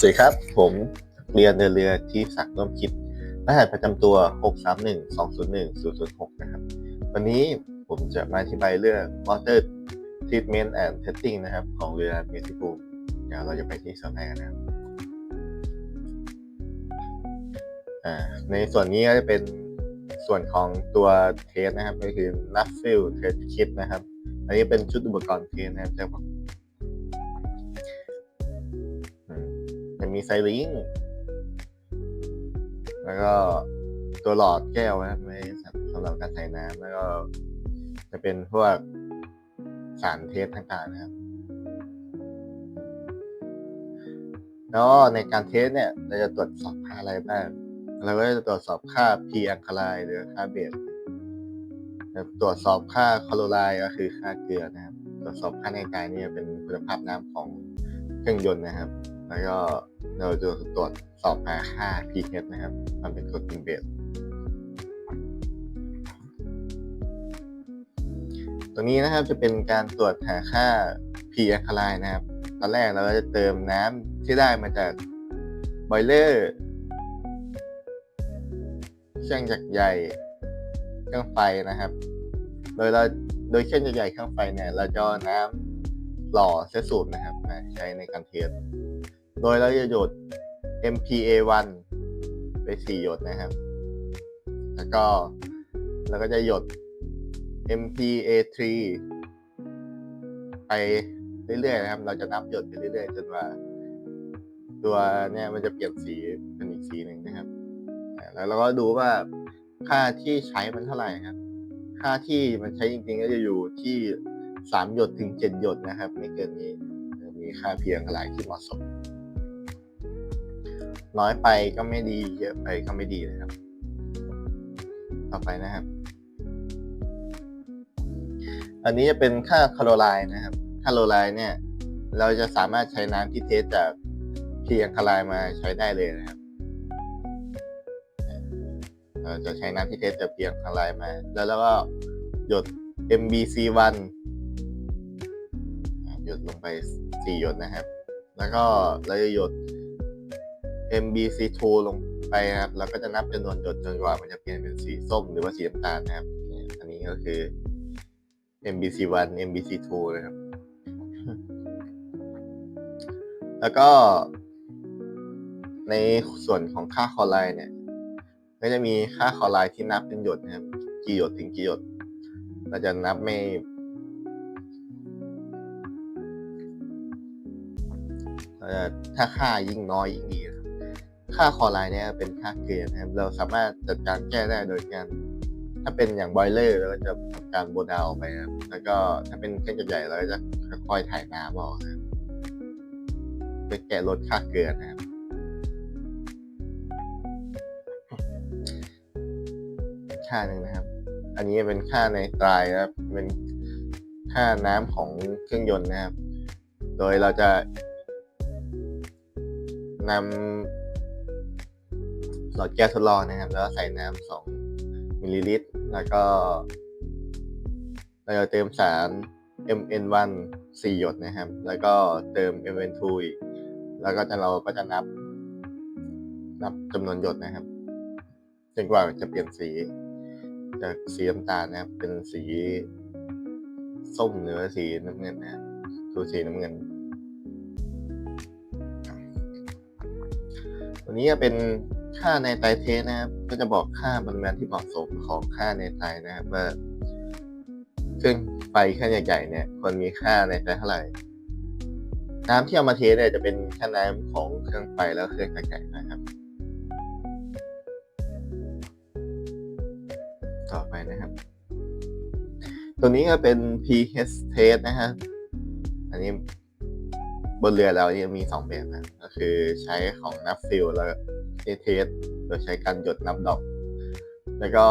สวัสดีครับ ผมเรียนเดินเรือที่ศักดิ์ร่วมคิดรหัสประจำตัว 631-201-006 นะครับ วันนี้ผมจะมาอธิบายเรื่อง water treatment and testing นะครับ ของเรือเมทิปูเดี๋ยวเราจะไปที่ส่วนแรกกันนะครับในส่วนนี้ก็จะเป็นส่วนของตัวเทสนะครับ ก็คือ n u f f i l test kit นะครับ อันนี้เป็นชุดอุปกรณ์เทสนะครับจะ จะมีไซลิงแล้วก็ตัวหลอดแก้วนะครับไว้สำหรับการใส่น้ำแล้วก็ จะเป็นพวกสารเทสต่างๆนะครับ แล้วในการเทสเนี่ย เราจะตรวจสอบค่าอะไรบ้างเราก็จะตรวจสอบค่า P อังคลายหรือค่าเบสตรวจสอบค่าคลอโรไลด์ก็คือค่าเกลือนะครับ ตรวจสอบค่าในกายนี่เป็นคุณภาพน้ำของเครื่องยนต์นะครับ แล้วก็เราจะตรวจสอบหาค่า pH นะครับ มันเป็นกรดเป็นเบสตรงนี้นะครับจะเป็นการตรวจหาค่า p อัลคาไลนะครับ ตอนแรกเราก็จะเติมน้ำที่ได้มาจากบอยเลอร์เครื่องจักรใหญ่เครื่องไฟนะครับ โดยเราโดยเครื่องจักรใหญ่เครื่องไฟเนี่ยเราจะน้ำหล่อเซสูตรนะครับมาใช้ในการเทส โดยเราจะหยด MPA1 ไป 4 หยดนะครับ แล้วก็เราก็จะหยด MPA3 ไปเรื่อยๆนะครับ เราจะนับหยดไปเรื่อยๆ จนว่า ตัวเนี่ยมันจะเปลี่ยนสีเป็นอีกสีหนึ่งนะครับ แล้วเราก็ดูว่าค่าที่ใช้มันเท่าไหร่ครับ ค่าที่มันใช้จริงๆ ก็จะอยู่ที่3หยดถึง7หยดนะครับ ไม่เกินนี้ มีค่าเพียงหลายที่เหมาะสม น้อยไปก็ไม่ดี เยอะไปก็ไม่ดีนะครับ ต่อไปนะครับ อันนี้จะเป็นค่าคาโรไลน์นะครับคาโรไลน์เนี่ย เราจะสามารถใช้น้ำที่เทสจากเพียงคาไลน์มาใช้ได้เลยนะครับ เราจะใช้น้ำที่เทสจากเพียงคาไลน์มา แล้วเราก็หยด MBC1 หยดลงไป4หยดนะครับ แล้วก็เราจะหยด MBC2 ลงไปนะครับแล้วก็จะนับจำนวนหยดจนกว่ามันจะเปลี่ยนเป็นสีส้มหรือว่าสีน้ำตาลนะครับ อันนี้ก็คือ MBC1 MBC2 นะครับ แล้วก็ ในส่วนของค่าคอไลน์เนี่ย ก็จะมีค่าคอไลน์ที่นับเป็นหยดนะครับ กี่หยดถึงกี่หยด เราจะนับไม่ถ้าค่ายิ่งน้อยยิ่งดี ค่าคอไลน์เนี่ยเป็นค่าเกณฑ์นะครับเราสามารถจัดการแก้ได้โดยการ ถ้าเป็นอย่างบอยเลอร์เราก็จะทำการโบดาวไปครับแล้วก็ถ้าเป็นเครื่องใหญ่เราก็จะค่อยๆถ่ายน้ำออกนะครับเพื่อแก้ลดค่าเกลือนะครับค่าหนึ่งนะครับ อันนี้เป็นค่าในตรายนะครับ เป็นค่าน้ำของเครื่องยนต์นะครับ โดยเราจะนำ หลอดแก้วทดลองนะครับ แล้วใส่น้ำสองมิลลิลิตร แล้วก็เราจะเติมสาร MN1 4 หยดนะครับ แล้วก็เติม MN2 อีก แล้วก็จะเราก็จะนับ นับจำนวนหยดนะครับจนกว่าจะเปลี่ยนสีจากสีน้ำตาลนะครับ เป็นสีส้มหรือสีน้ำเงินนะครับดูสีน้ำเงิน ตัวนี้เป็น ค่าในไตเทสนะครับ ก็จะบอกค่าปริมาณที่เหมาะสมของค่าในไตนะครับว่าเครื่องไฟเครื่องใหญ่ๆเนี่ยควรมีค่าในไตเท่าไหร่น้ำที่เอามาเทสเนี่ยจะเป็นค่าน้ำของเครื่องไฟแล้วเครื่องใหญ่ๆนะครับ ต่อไปนะครับ ตัวนี้ก็เป็น pH test นะครับอันนี้บนเรือเรายังมีสองแบบนะก็คือใช้ของนับฟิลแล้ว เทสโดยใช้การหยดน้ำดอกแล้วก็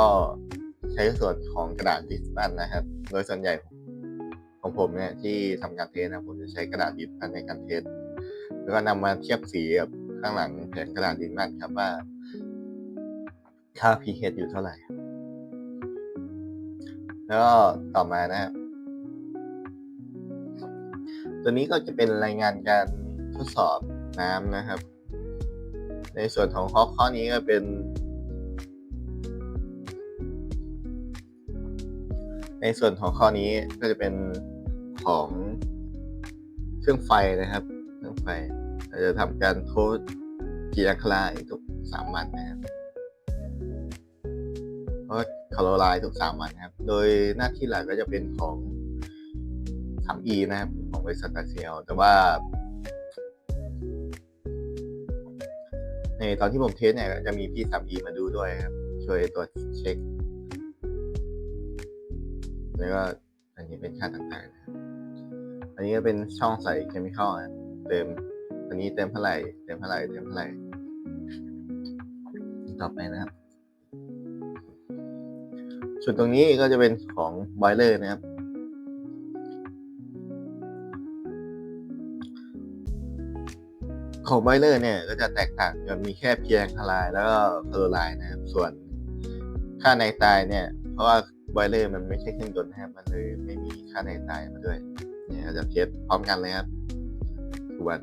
ใช้ส่วนของกระดาษดิสมันนะครับ โดยส่วนใหญ่ของผมเนี่ยที่ทำการเทสนะผมจะใช้กระดาษดิสมันในการเทสแล้วก็นำมาเทียบสีกับข้างหลังแผงกระดาษดิสมันครับว่า ค่า pH อยู่เท่าไหร่ แล้วก็ต่อมานะครับ ตัวนี้ก็จะเป็นรายงานการทดสอบน้ำนะครับ ในส่วนของข้อข้อนี้ก็เป็น ในส่วนของข้อนี้ก็จะเป็นของเครื่องไฟนะครับ เครื่องไฟเราจะทำการโทษกีอัคลายทุกสามวันนะครับเพราะคาร์โรไลน์ทุกสามวันนะครับ โดยหน้าที่หลักก็จะเป็นของ 3E นะครับของบริษัทตาเซียแต่ว่า ในตอนที่ผมเทสเนี่ยก็จะมีพี่ 3E มาดูด้วยครับ ช่วยตรวจเช็ค แล้วก็อันนี้เป็นค่าต่างๆนะครับ อันนี้ก็เป็นช่องใส่เคมีคอลนะเติมอันนี้เติมเท่าไหร่ เติมเท่าไหร่เติมเท่าไหร่ ต่อไปนะครับส่วนตรงนี้ก็จะเป็นของบอยเลอร์นะครับ ของไบเลอร์เนี่ยก็จะแตกต่างกันมีแค่เพียงคลายแล้วก็โคลอไลน์นะครับ ส่วนค่าในตายเนี่ย เพราะว่าไบเลอร์มันไม่ใช่เครื่องยนต์นะครับมันเลยไม่มีค่าในตายมาด้วย เนี่ยจะเทสพร้อมกันเลยครับทุกวัน